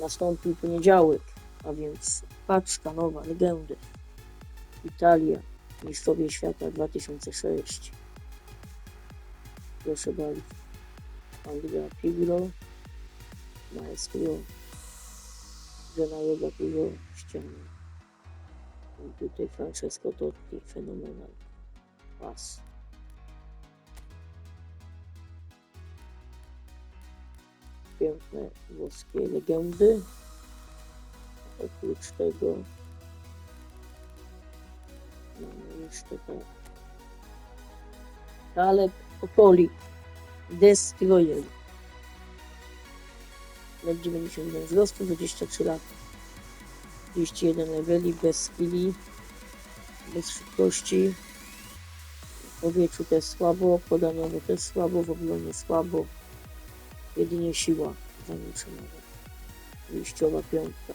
Nastąpił poniedziałek, a więc paczka nowa, legendy. Italia, Mistrzowie Świata 2006. Proszę bardzo. Andrea Pirlo, Maestro, Gennaro Gattuso, ściany. I tutaj Francesco Totti, fenomenal. Pas. Piękne włoskie legendy. Oprócz tego mamy jeszcze tak. Kaleb Okoli. Destroyer. Lat 91 wzrostu, 23 lata. 31 leveli, bez skilli, bez szybkości. W powietrzu też słabo, podaniowo też słabo, w obronie słabo. Jedynie siła za nim przemawia. Wyjściowa piątka.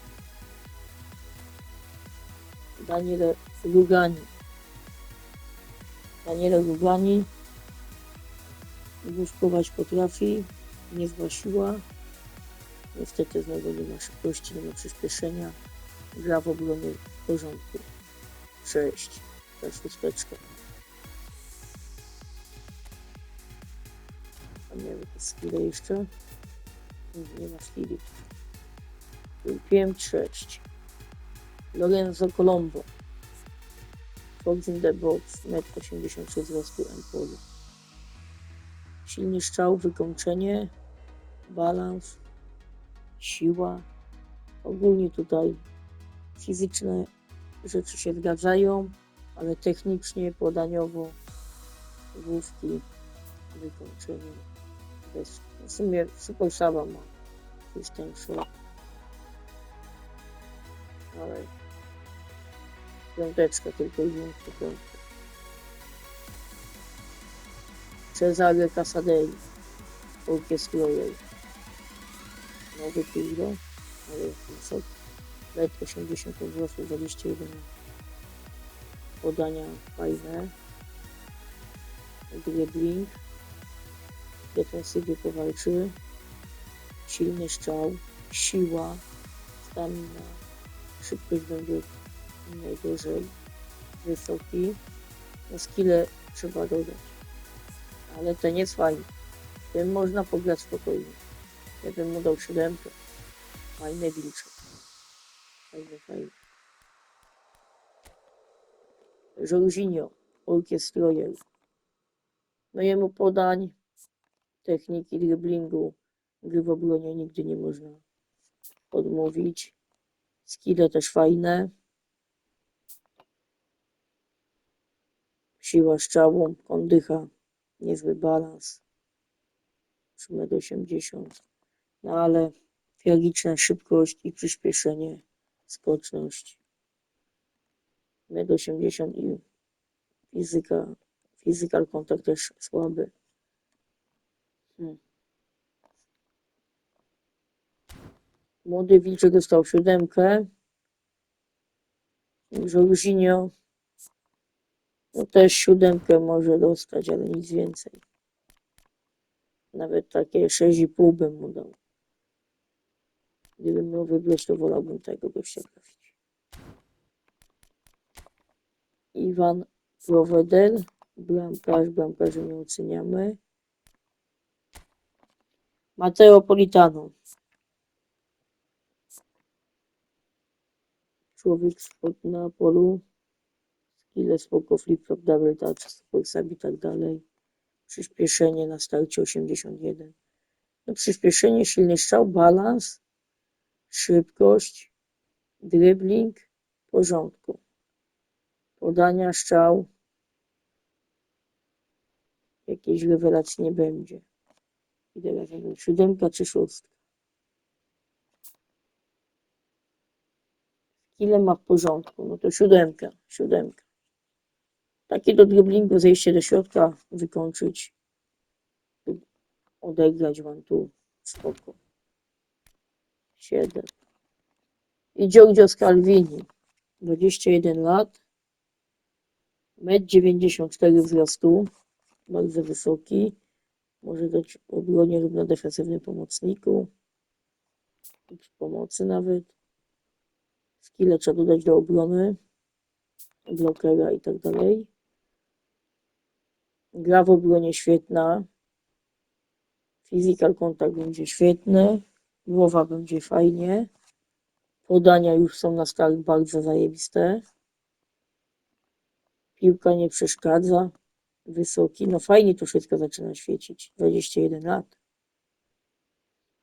Daniele Lugani. Daniele Lugani Głuszkować potrafi, niezła siła. Niestety znowu nie ma szybkości, nie ma przyspieszenia. Gra w obronie w porządku. 6. Ta szósteczka. Nie wiem, skille jeszcze? Nie, ma skilli. PM 6. Lorenzo Colombo. Fox in the box, 1,83 m wzrostu Empolu. Silny strzał, wykończenie, balans, siła. Ogólnie tutaj fizyczne rzeczy się zgadzają, ale technicznie, podaniowo, główki, wykończenie. Bez, w sumie Super Saba ma coś tańsze. Ale piąteczka tylko i wyłącznie piątka. Cesare Casadelli, orkiestruję. Nowy Pirlo, ale wysok, metr 80 wzrostu, 21 podania fajne, dribbling, defensywie powalczy, silny strzał, siła, stamina, szybkość będzie najgorzej, wysoki, no skille trzeba dodać ale nie jest fajne. Tym można pograć spokojnie. Ja bym mu dał siódemkę. Fajne wilcze. Fajne, fajne. Jorginho, orkiestrojer. No jemu podań, techniki dribblingu, gry w obronie nigdy nie można odmówić. Skille też fajne. Siła strzału, kondycha niezły balans. 1,80 m. No ale tragiczna szybkość i przyspieszenie, skoczność. 1,80 m i fizyka, physical kontakt też słaby. Hmm. Młody Wilczek dostał siódemkę. Jorginho no też siódemkę może dostać, ale nic więcej. Nawet takie 6,5 bym mu dał. Gdybym miał wybrać, to wolałbym tego gościa trafić. Iwan Provedel, bramkarz, bramkarza nie oceniamy. Mateo Politano. Człowiek spod Neapolu ile spoko flip-flop, double touch, i tak dalej. Przyspieszenie na starcie 81. No przyspieszenie, silny strzał, balans, szybkość, dribbling, porządku. Podania, strzał. Jakiejś rewelacji nie będzie. I teraz nie wiem, siódemka czy szóstka. Ile ma w porządku? No to siódemka, siódemka. Taki do driblingu, zejście do środka, wykończyć, odegrać wam tu, spoko. 7. I Giorgio Scalvini, 21 lat, 1,94 m wzrostu, bardzo wysoki, może dać w obronie lub na defensywnym pomocniku. przy pomocy nawet. Skille trzeba dodać do obrony, blokera i tak dalej. Gra w obronie świetna. Physical kontakt będzie świetny. Głowa będzie fajnie. Podania już są na start bardzo zajebiste. Piłka nie przeszkadza. Wysoki. No fajnie to wszystko zaczyna świecić. 21 lat.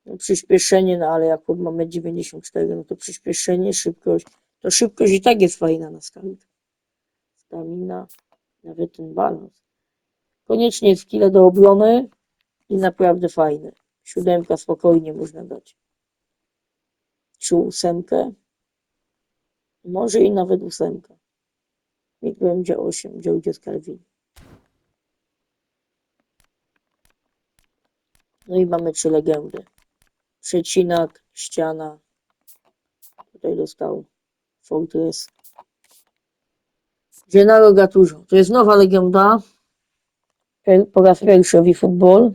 No, przyspieszenie, no ale jak chłop ma 94, no to przyspieszenie, szybkość. To szybkość i tak jest fajna na start. Stamina, nawet ten balans. Koniecznie skille do obrony i naprawdę fajny. Siódemka spokojnie można dać. Czy ósemkę? Może i nawet ósemka. Niech będzie 8, gdzie ojciec Calvin. No i mamy trzy legendy. Przecinak, ściana. Tutaj dostał Fortress. Gennaro Gattuso. To jest nowa legenda. Po raz pierwszy w futbol.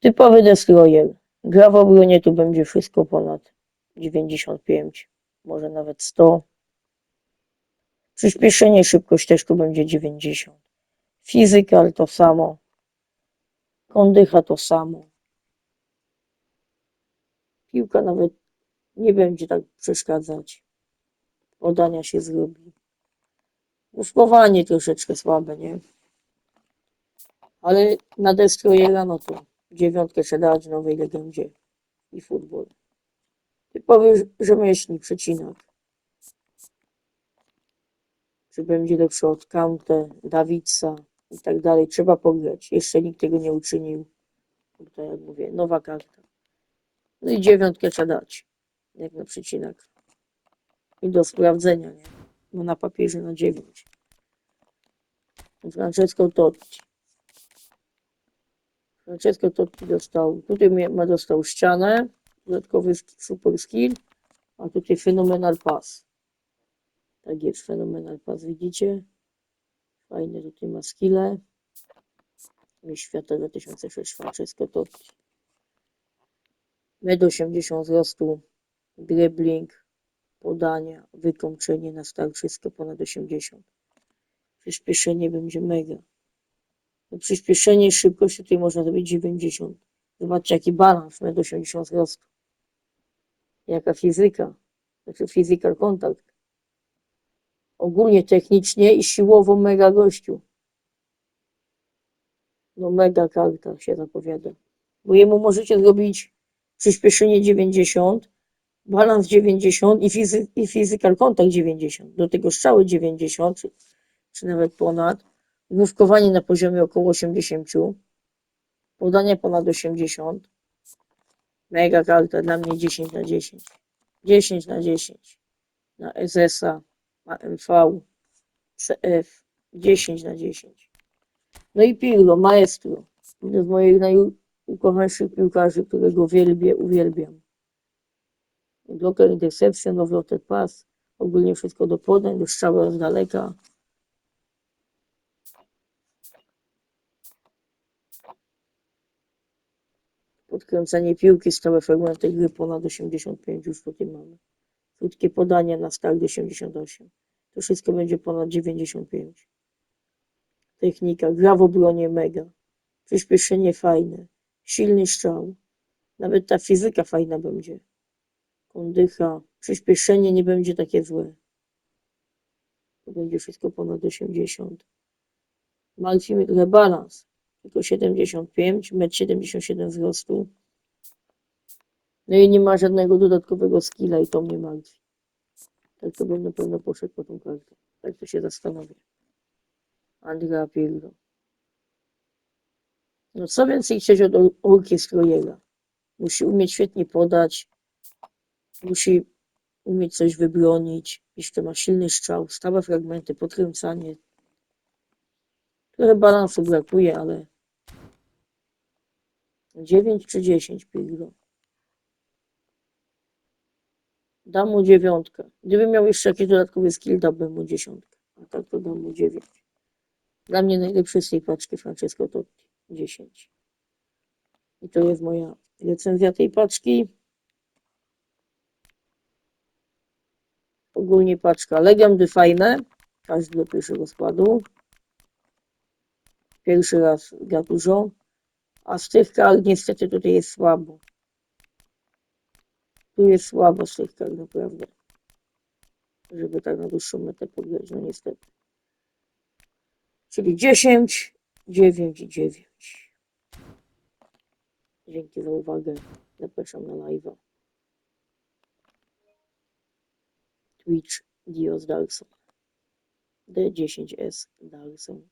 Typowy destroyer. Gra w obronie tu będzie wszystko ponad 95, może nawet 100. Przyspieszenie, szybkość też tu będzie 90. Physical to samo. Kondycha to samo. Piłka nawet nie będzie tak przeszkadzać. Podania się zrobi. Uszkowanie troszeczkę słabe, nie? Ale na Destroyera, no to dziewiątkę trzeba dać nowej legendzie i futbol. Typowy rzemieślnik, przecinak. Czy będzie lepszy od Kante, Dawidsa i tak dalej. Trzeba pograć. Jeszcze nikt tego nie uczynił. Tak jak mówię, nowa karta. No i dziewiątkę trzeba dać. Jak na przecinak. I do sprawdzenia, nie? Bo na papierze na dziewięć. Francesco Totti. Francesco Totti dostał, tutaj ma dostał ścianę, dodatkowy super skill, a tutaj fenomenal pass. Tak jest, fenomenal pass, widzicie? Fajne tutaj ma skille. Świata 2006 Francesco Totti. 1,80 m wzrostu, dribbling, podania, wykończenie na start, wszystko ponad 80. Przyspieszenie będzie mega. No przyspieszenie i szybkość tutaj można zrobić 90. Zobaczcie jaki balans, 1,80 m wzrostu. Jaka fizyka, znaczy physical contact. Ogólnie technicznie i siłowo mega gościu. No mega karta się zapowiada. Bo jemu możecie zrobić przyspieszenie 90, balans 90 i, fizy i physical contact 90. Do tego strzały 90, czy, czy nawet ponad. Główkowanie na poziomie około 80. Podanie ponad 80. Mega karta dla mnie 10 na 10. 10 na 10. Na SS-a, MV, CF 10 na 10. No i Pirlo, maestro. Jeden z moich najukochańszych piłkarzy, którego wielbię, uwielbiam. Bloker, interception, overloaded pass. Ogólnie wszystko do podań, do strzały z daleka. Podkręcanie piłki, stałe fragmenty gry ponad 85 już tutaj mamy. Krótkie podania na start 88. To wszystko będzie ponad 95. Technika, gra w obronie mega. Przyspieszenie fajne. Silny strzał. Nawet ta fizyka fajna będzie. Kondycha. Przyspieszenie nie będzie takie złe. To będzie wszystko ponad 80. Martwi mnie trochę balans. Tylko 75, 1,77 m wzrostu. No i nie ma żadnego dodatkowego skilla i to mnie martwi. Tak to bym na pewno poszedł po tą kartę. Tak to się zastanowię. Andrea Pirlo. No co więcej chcieć od or- orkiestrojera? Musi umieć świetnie podać, musi umieć coś wybronić, jeszcze ma silny strzał, stałe fragmenty, podkręcanie. Trochę balansu brakuje, ale 9 czy 10 Pirlo. Dam mu dziewiątkę. Gdybym miał jeszcze jakiś dodatkowy skill, dałbym mu dziesiątkę. A tak to dam mu dziewięć. Dla mnie najlepszy z tej paczki Francesco Totti. 10. I to jest moja recenzja tej paczki. Ogólnie paczka legendy fajne. Każdy do pierwszego składu. Pierwszy raz gra dużo. A z tych kart niestety tutaj jest słabo. Tu jest słabo z kart naprawdę. Żeby tak na dłuższą metę pograć, no niestety. Czyli 10, 9 i 9. Dzięki za uwagę. Zapraszam na live'a. Twitch Dios Darkson. D10S Darkson.